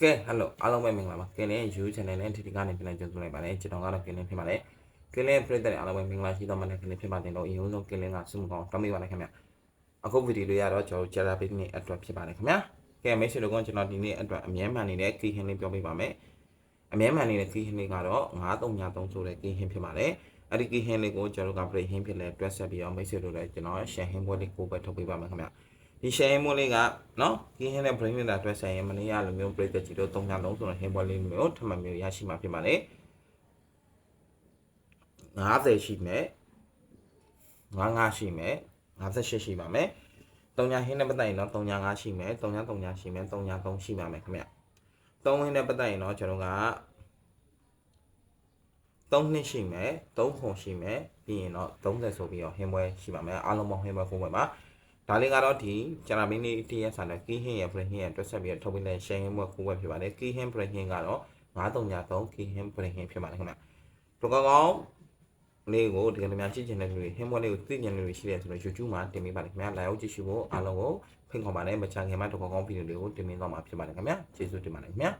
ကဲဟယ်လိုအားလုံးပဲမင်္ဂလာပါကင်းလင်း YouTube channel နဲ့ TT ကနေပြန်လည်ကြိုဆိုလိုက်ပါတယ်ကျွန်တော်ကတော့ကင်းလင်းဖြစ်ပါတယ်ကင်းလင်းပရိသတ်တွေအားလုံးပဲမင်္ဂလာရှိတော်မှလည်းကင်းလင်းဖြစ်ပါတယ်လို့အရင်ဆုံးကင်းလင်းကစုမကောင်းတောင်းပေးပါလိုက်ခင်ဗျအခုဗီဒီယိုလေးရတော့ကျွန်တော်ကြာတာပေးနေအတွက်ဖြစ်ပါတယ်ခင်ဗျကဲမိတ်ဆွေတို့ကကျွန်တော်ဒီနေ့အတွက်အမြဲမှန်နေတဲ့ key hint လေးပြောပြပါမယ်အမြဲမှန်နေတဲ့ key hint လေးကတော့9393ဆိုတဲ့ key hint ဖြစ်ပါတယ်အဲ့ဒီ key hint လေးကိုကျွန်တော်က break hint ဖြစ်လဲတွက်ဆက်ပြီးတော့မိတ်ဆွေတို့လည်းကျွန်တော် share hint ပွဲလေးကိုပဲထုတ်ပေးပါမယ်ခင်ဗျ ဒီ share hint ပွဲလေးကနော် key hint နဲ့ break hint တာတွက်ဆက်ရင်မနေ့ကလိုမျိုး break ကြီးတို့303ဆိုတဲ့ hint ပွဲလေးမျိုးထပ်မံမျိုးရရှိမှာဖြစ်ပါတယ်90ရှိမယ်95ရှိမယ်58ရှိပါမယ်3ညာဟင်းနဲ့ပတ်သက်ရင်တော့3ညာ5ရှိမယ်3ညာ3ညာရှိမယ်3ညာ3ရှိပါမယ်ခင်ဗျ3ဟင်းနဲ့ပတ်သက်ရင်တော့ကျွန်တော်က3နှစ်ရှိမယ်3ခွန်ရှိမယ်ပြီးရင်တော့30ဆိုပြီးတော့ဟင်းပွဲရှိပါမယ်အားလုံးပေါင်းဟင်းပွဲကိုပွဲပါ ဒါလေးကတော့ဒီဂျရာမင်းလေးတည့်ရဆန်တဲ့ key hint ရဲ့ brain hint ရဲ့တွက်ဆက်ပြီးတော့ထုတ်ပေးတဲ့ share ဟင်းပွဲကိုပွဲဖြစ်ပါတယ် key hint brain hint ကတော့9303 key hint brain hint ဖြစ်ပါတယ်ခင်ဗျတော့ကောင်းကောင်းလေးကိုဒီကနေ့များကြည့်ချင်တဲ့လူတွေဟင်းပွဲလေးကိုသိချင်တဲ့လူတွေရှိတယ်ဆိုတော့ YouTube မှာတင်ပေးပါတယ်ခင်ဗျာ live ကြည့်ရှုဖို့အားလုံးကိုဖိတ်ခေါ်ပါတယ်မချင်ခင်မှာတော့ကောင်းကောင်းဗီဒီယိုလေးကိုတင်ပေးသွားမှာဖြစ်ပါတယ်ခင်ဗျာကျေးဇူးတင်ပါတယ်ခင်ဗျာ